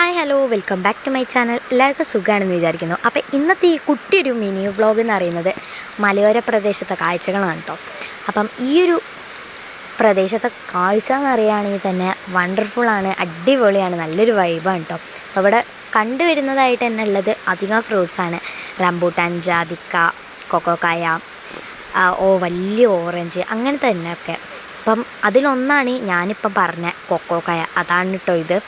Hi hello welcome back to my channel. എല്ലാവർക്കും സുഖമാണെന്ന് വിചാരിക്കുന്നു. അപ്പോൾ ഇന്നത്തെ ഈ കുട്ടിയൊരു മിനി വ്ളോഗ് എന്ന് പറയുന്നത് മലയോര പ്രദേശത്തെ കാഴ്ചകളാണ് കേട്ടോ. അപ്പം ഈ ഒരു പ്രദേശത്തെ കാഴ്ച എന്ന് പറയുകയാണെങ്കിൽ തന്നെ വണ്ടർഫുള്ളാണ് അടിപൊളിയാണ് നല്ലൊരു വൈബാണ് കേട്ടോ. അപ്പോൾ ഇവിടെ കണ്ടുവരുന്നതായിട്ട് തന്നെ ഉള്ളത് അധികം ഫ്രൂട്ട്സാണ് റംബൂട്ടാൻ ജാതിക്ക കൊക്കോക്കായ ഓ വലിയ ഓറഞ്ച് അങ്ങനത്തെ തന്നെയൊക്കെ അപ്പം അതിലൊന്നാണ് ഞാനിപ്പം പറഞ്ഞ കൊക്കോക്കായ അതാണ് കേട്ടോ ഇത്.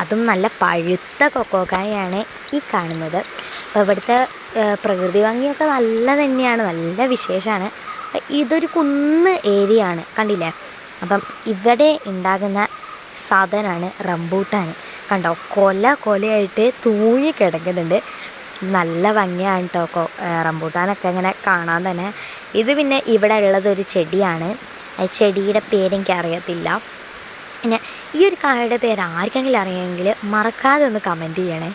അതും നല്ല പഴുത്ത കൊക്കോക്കായാണ് ഈ കാണുന്നത്. അപ്പോൾ ഇവിടുത്തെ പ്രകൃതി ഭംഗിയൊക്കെ നല്ല തന്നെയാണ് നല്ല വിശേഷമാണ്. ഇതൊരു കുന്ന് ഏരിയ ആണ് കണ്ടില്ലേ? അപ്പം ഇവിടെ ഉണ്ടാകുന്ന സാധനമാണ് റംബൂട്ടാൻ കണ്ടോ? കൊല കൊലയായിട്ട് തൂങ്ങി കിടക്കുന്നുണ്ട്. നല്ല ഭംഗിയാണ് കേട്ടോ റംബൂട്ടാനൊക്കെ ഇങ്ങനെ കാണാൻ തന്നെ. ഇത് പിന്നെ ഇവിടെ ഉള്ളതൊരു ചെടിയാണ്. ചെടിയുടെ പേരെനിക്ക് അറിയത്തില്ല പിന്നെ ഈ ഒരു കായയുടെ പേര് ആർക്കെങ്കിലും അറിയാമെങ്കിൽ മറക്കാതെ ഒന്ന് കമന്റ് ചെയ്യണേ.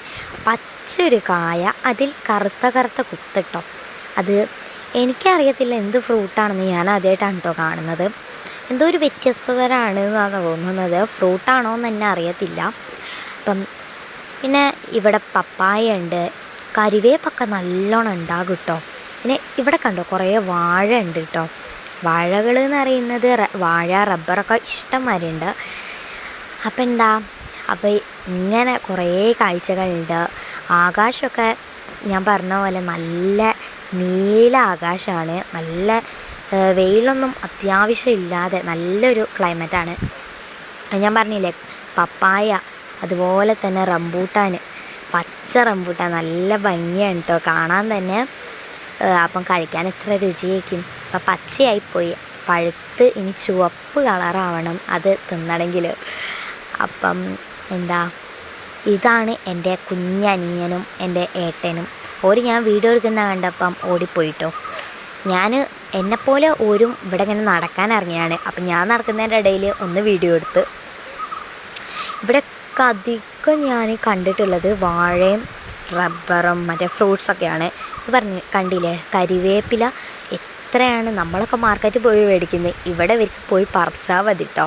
പച്ചൊരു കായ അതിൽ കറുത്ത കറുത്ത കുത്തിട്ടോ. അത് എനിക്കറിയത്തില്ല എന്ത് ഫ്രൂട്ടാണെന്ന് ഞാൻ ആദ്യമായിട്ടാണ് കേട്ടോ കാണുന്നത്. എന്തോ ഒരു വ്യത്യസ്തതരാണ് എന്നാണ് തോന്നുന്നത്. ഫ്രൂട്ടാണോ എന്ന് തന്നെ അറിയത്തില്ല. അപ്പം പിന്നെ ഇവിടെ പപ്പായ ഉണ്ട് കരിവേപ്പൊക്കെ നല്ലോണം ഉണ്ടാകും കേട്ടോ പിന്നെ ഇവിടെ കണ്ടോ കുറേ വാഴ ഉണ്ട് കേട്ടോ വാഴകൾ എന്ന് പറയുന്നത് വാഴ റബ്ബറൊക്കെ ഇഷ്ടംമാരുണ്ട് അപ്പം എന്താ അപ്പോൾ ഇങ്ങനെ കുറേ കാഴ്ചകളുണ്ട്. ആകാശമൊക്കെ ഞാൻ പറഞ്ഞ പോലെ നല്ല നീല ആകാശമാണ് നല്ല വെയിലൊന്നും അത്യാവശ്യം ഇല്ലാതെ നല്ലൊരു ക്ലൈമറ്റാണ്. ഞാൻ പറഞ്ഞില്ലേ പപ്പായ അതുപോലെ തന്നെ റംബൂട്ടാൻ പച്ച റംബൂട്ടാൻ നല്ല ഭംഗിയാണ് കേട്ടോ കാണാൻ തന്നെ അപ്പം കഴിക്കാൻ എത്ര രുചിയായിരിക്കും. അപ്പം പച്ചയായിപ്പോയി. പഴുത്ത് ഇനി ചുവപ്പ് കളറാവണം അത് തിന്നണമെങ്കിൽ അപ്പം എന്താ ഇതാണ് എന്റെ കുഞ്ഞനിയനും എന്റെ ഏട്ടനും. ഒരു ഞാൻ വീഡിയോ എടുക്കുന്ന കണ്ടപ്പം ഓടിപ്പോയിട്ടോ. ഞാൻ എന്നെപ്പോലെ ഓരും ഇവിടെ ഇങ്ങനെ നടക്കാൻ ഇറങ്ങിയാണ്. അപ്പം ഞാൻ നടക്കുന്നതിന്റെ ഇടയിൽ ഒന്ന് വീഡിയോ എടുത്ത്. ഇവിടെ അധികം ഞാൻ കണ്ടിട്ടുള്ളത് വാഴയും റബ്ബറും മറ്റേ ഫ്രൂട്ട്സൊക്കെയാണ് ഇത് പറഞ്ഞ് കണ്ടില്ലേ കരിവേപ്പില എത്രയാണ് നമ്മളൊക്കെ മാർക്കറ്റിൽ പോയി മേടിക്കുന്നത്. ഇവിടെ ഇവർക്ക് പോയി പറിച്ചാൽ മതി കേട്ടോ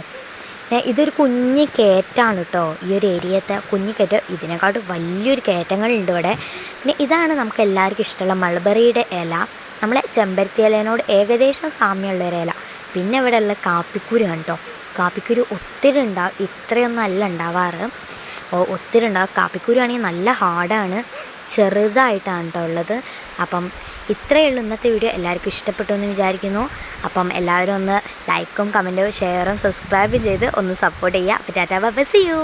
ഇതൊരു കുഞ്ഞു കയറ്റാണ് കേട്ടോ ഈ ഒരു ഏരിയത്തെ കുഞ്ഞു കയറ്റം ഇതിനെക്കാട്ടും വലിയൊരു കയറ്റങ്ങളുണ്ട് ഇവിടെ. പിന്നെ ഇതാണ് നമുക്ക് എല്ലാവർക്കും ഇഷ്ടമുള്ള മൾബറിയുടെ ഇല. നമ്മളെ ചെമ്പരത്തി ഇലേനോട് ഏകദേശം സാമ്യമുള്ള ഒരു ഇല. പിന്നെ ഇവിടെ ഉള്ള കാപ്പിക്കുരുയാണ് കേട്ടോ കാപ്പിക്കുരു ഒത്തിരി ഉണ്ടാവും ഇത്രയൊന്നും അല്ല ഉണ്ടാവാറ്. ഒത്തിരി ഉണ്ടാവും കാപ്പിക്കുരു ആണെങ്കിൽ നല്ല ഹാർഡാണ്. ചെറുതായിട്ടാണ് കേട്ടോ ഉള്ളത്. അപ്പം ഇത്രയേ ഉള്ളൂ ഇന്നത്തെ വീഡിയോ. എല്ലാവർക്കും ഇഷ്ടപ്പെട്ടു എന്ന് വിചാരിക്കുന്നു. അപ്പം എല്ലാവരും ഒന്ന് ലൈക്കും കമന്റും ഷെയറും സബ്സ്ക്രൈബും ചെയ്ത് ഒന്ന് സപ്പോർട്ട് ചെയ്യുക. അപ്പോൾ ടാറ്റാ ബൈ സി യു